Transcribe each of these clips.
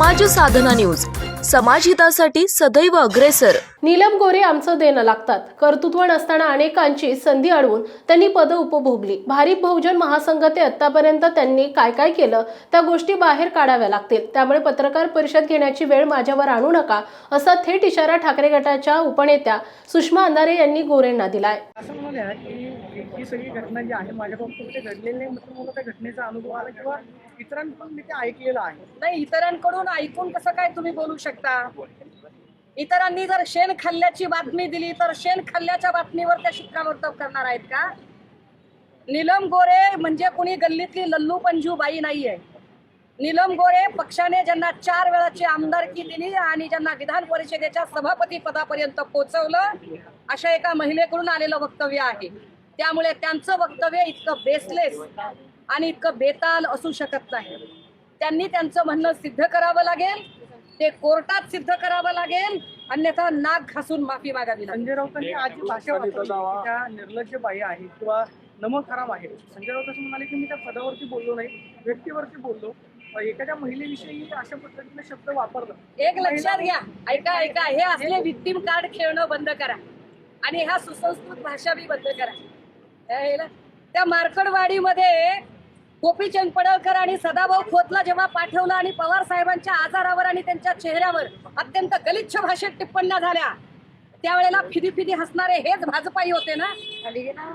समाज साधना न्यूज. समाजहितासाठी सदैव अग्रेसर. नीलम गोरे आमचं देणं लागतात. कर्तृत्व नसताना अनेकांची संधी अडवून त्यांनी पदं उपभोगली. भारिप बहुजन महासंघ ते आत्तापर्यंत त्यांनी काय काय केलं त्या गोष्टी बाहेर काढाव्या लागतील. त्यामुळे पत्रकार परिषद घेण्याची वेळ माझ्यावर आणू नका असा थेट इशारा ठाकरे गटाच्या उपनेत्या सुषमा अंधारे यांनी गोरेंना दिलाय. असं म्हणाले आहे की ही सगळी घटना जी आहे माझ्या बाबतीत घडलेली नाही मात्र मला त्या घटनेचा अनुभव आला किंवा इतरांकडून मी ते ऐकलेलं आहे. नाही इतरांकडून ऐकून कसं काय तुम्ही बोलू शकता? इतरांनी जर शेण खाल्ल्याची बातमी दिली तर शेण खाल्ल्याच्या बातमीवर त्या शिक्कामोर्तब करणार आहेत का? नीलम गोरे म्हणजे कुणी गल्लीतली लल्लू पंजू बाई नाहीये. नीलम गोरे पक्षाने ज्यांना चार वेळाची आमदारकी दिली आणि ज्यांना विधान परिषदेच्या सभापती पदापर्यंत पोहोचवलं अशा एका महिलेकडून आलेलं वक्तव्य आहे. त्यामुळे त्यांचं वक्तव्य इतकं बेसलेस आणि इतकं बेताल असू शकत नाही. त्यांनी त्यांचं म्हणणं सिद्ध करावं लागेल ते कोर्टात सिद्ध करावं लागेल अन्यथा नाक घासून माफी मागावी लागेल. संजय राऊतांनी आज जी भाषा वापरली. की त्या निर्लज्ज बाई आहेत किंवा नमक हराम आहे. संजय राऊत असं म्हणाले की मी त्या पदावरती बोललो नाही व्यक्तीवरती बोललो. एखाद्या महिलेविषयी अशा पद्धतीने शब्द वापरलं. एक लक्षात घ्या. ऐका ऐका. हे असले विक्टीम कार्ड खेळणं बंद करा. आणि ह्या सुसंस्कृत भाषा बी बंद करा. त्या मार्कडवाडीमध्ये गोपीचंद पडळकर आणि सदाभाऊ खोतला जेव्हा पाठवलं आणि पवार साहेबांच्या आजारावर आणि त्यांच्या चेहऱ्यावर अत्यंत गलिच्छ भाषेत टिप्पण्या झाल्या त्यावेळेला फिदी फिदी हसणारे हेच भाजपाई होते ना?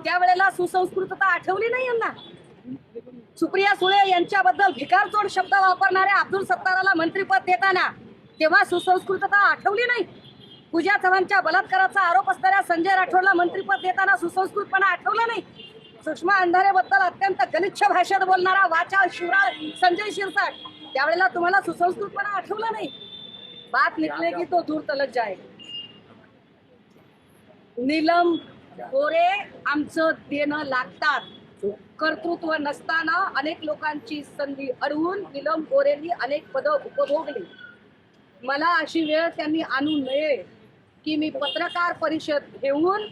त्यावेळेला सुसंस्कृतता आठवली नाही यांना? सुप्रिया सुळे यांच्याबद्दल भिकारचोड शब्द वापरणाऱ्या अब्दुल सत्ताराला मंत्रीपद देताना तेव्हा सुसंस्कृतता आठवली नाही? पूजा चव्हाणच्या बलात्काराचा आरोप असणाऱ्या संजय राठोडला मंत्रीपद देताना सुसंस्कृतपणा आठवला नाही? सुषमा अंधारेबद्दल अत्यंत गलिच्छ भाषेत बोलणारा वाचा शिवराळ संजय शिरसाट. त्यावेळेला तुम्हाला सुसंस्कृतपणा आठवला नाही. बात निकले की तो दूर तलत जाय नीलम गोरे आमचं देणं लागतात. कर्तृत्व नसताना अनेक लोकांची संधी अडवून निलम गोरेंनी अनेक पदं उपभोगली. मला अशी वेळ त्यांनी आणू नये की मी पत्रकार परिषद घेऊन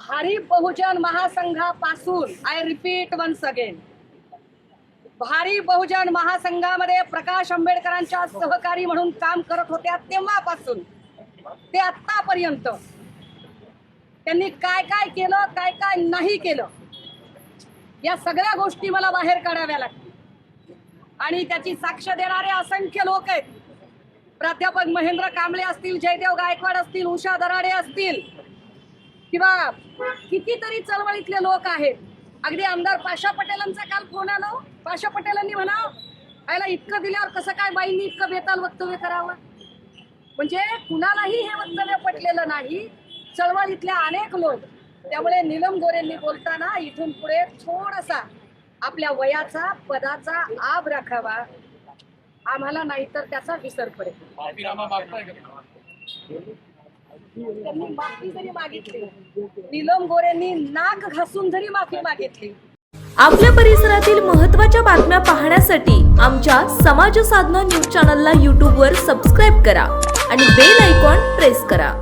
भारी बहुजन महासंघापासून आय रिपीट वन्स अगेन भारी बहुजन महासंघामध्ये प्रकाश आंबेडकरांच्या सहकारी म्हणून काम करत होत्या तेव्हापासून. ते आत्तापर्यंत. त्यांनी काय काय केलं काय काय नाही केलं या सगळ्या गोष्टी मला बाहेर काढाव्या लागतील. आणि त्याची साक्ष देणारे असंख्य लोक आहेत. प्राध्यापक महेंद्र कांबळे असतील जयदेव गायकवाड असतील उषा दराडे असतील किंवा कितीतरी चळवळीतले लोक आहेत. अगदी आमदार पाशा पटेलांचा काल फोन आलो हो. पाशा पटेलांनी म्हणा आयला इतकं दिल्यावर कसं काय बाईंनी इतकं बेताल वक्तव्य करावं? म्हणजे कुणालाही हे वक्तव्य पटलेलं नाही. चळवळीतल्या अनेक लोक त्यामुळे नीलम गोरेंनी बोलताना इथून पुढे थोडासा आपल्या वयाचा पदाचा आब राखावा. आम्हाला नाहीतर त्याचा विसर पडेल. त्यांनी माफी जरी मागितली नीलम गोरेंनी नाक घासून जरी माफी मागितली. आपल्या परिसरातील महत्त्वाच्या बातम्या पाहण्यासाठी आमच्या समाज साधना न्यूज चॅनलला यूट्यूबवर सबस्क्राईब करा आणि बेल आयकॉन प्रेस करा.